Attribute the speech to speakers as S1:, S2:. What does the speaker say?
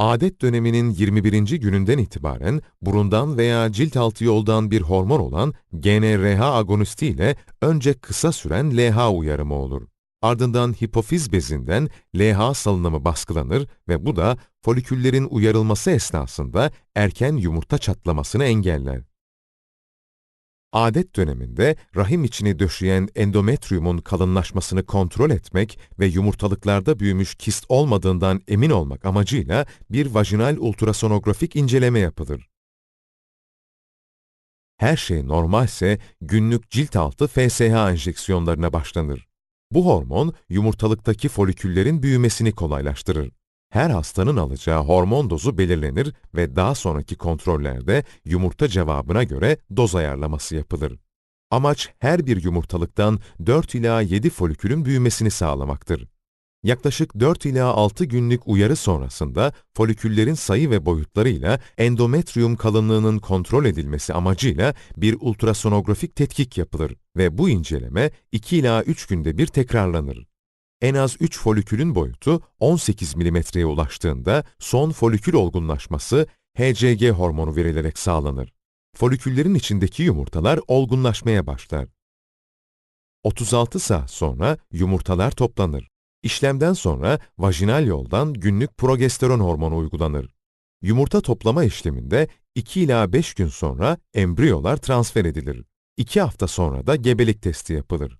S1: Adet döneminin 21. gününden itibaren burundan veya cilt altı yoldan bir hormon olan GnRH agonisti ile önce kısa süren LH uyarımı olur. Ardından hipofiz bezinden LH salınımı baskılanır ve bu da foliküllerin uyarılması esnasında erken yumurta çatlamasını engeller. Adet döneminde rahim içini döşeyen endometriyumun kalınlaşmasını kontrol etmek ve yumurtalıklarda büyümüş kist olmadığından emin olmak amacıyla bir vajinal ultrasonografik inceleme yapılır. Her şey normalse günlük cilt altı FSH enjeksiyonlarına başlanır. Bu hormon yumurtalıktaki foliküllerin büyümesini kolaylaştırır. Her hastanın alacağı hormon dozu belirlenir ve daha sonraki kontrollerde yumurta cevabına göre doz ayarlaması yapılır. Amaç her bir yumurtalıktan 4 ila 7 folikülün büyümesini sağlamaktır. Yaklaşık 4 ila 6 günlük uyarı sonrasında foliküllerin sayı ve boyutlarıyla endometriyum kalınlığının kontrol edilmesi amacıyla bir ultrasonografik tetkik yapılır ve bu inceleme 2 ila 3 günde bir tekrarlanır. En az 3 folikülün boyutu 18 milimetreye ulaştığında son folikül olgunlaşması HCG hormonu verilerek sağlanır. Foliküllerin içindeki yumurtalar olgunlaşmaya başlar. 36 saat sonra yumurtalar toplanır. İşlemden sonra vajinal yoldan günlük progesteron hormonu uygulanır. Yumurta toplama işleminde 2 ila 5 gün sonra embriyolar transfer edilir. 2 hafta sonra da gebelik testi yapılır.